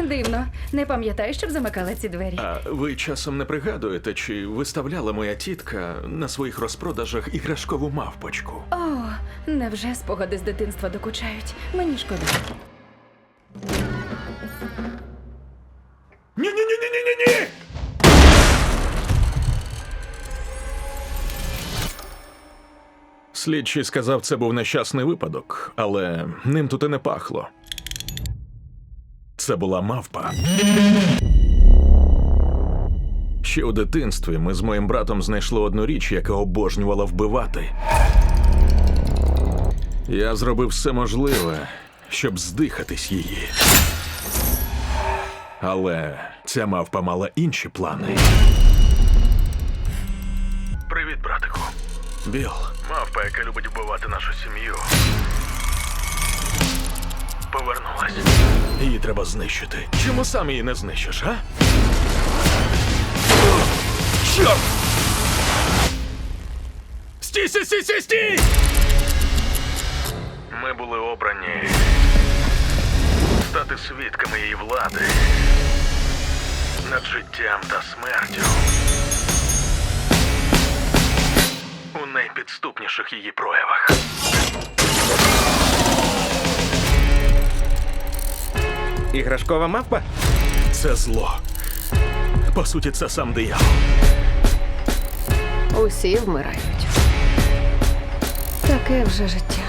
Дивно, не пам'ятаю, щоб замикала ці двері. А ви часом не пригадуєте, чи виставляла моя тітка на своїх розпродажах іграшкову мавпочку? О, невже спогади з дитинства докучають? Мені шкода. Ні, ні, ні, ні, ні, ні, ні. Слідчий сказав, це був нещасний випадок, але ним тут і не пахло. Це була мавпа. Ще у дитинстві ми з моїм братом знайшли одну річ, яка обожнювала вбивати. Я зробив все можливе, щоб здихатись її. Але ця мавпа мала інші плани. Привіт, братику. Біл. Мавпа, яка любить вбивати нашу сім'ю. Її треба знищити. Чому сам її не знищиш, а? Чорт! Стій, стій, стій, стій, стій! Ми були обрані стати свідками її влади над життям та смертю. У найпідступніших її проявах. Іграшкова мавпа? Це зло. По суті, це сам диявол. Усі вмирають. Таке вже життя.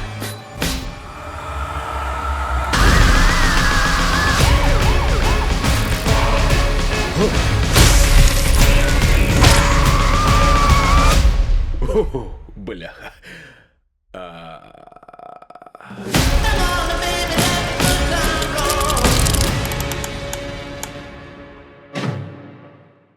Бляха.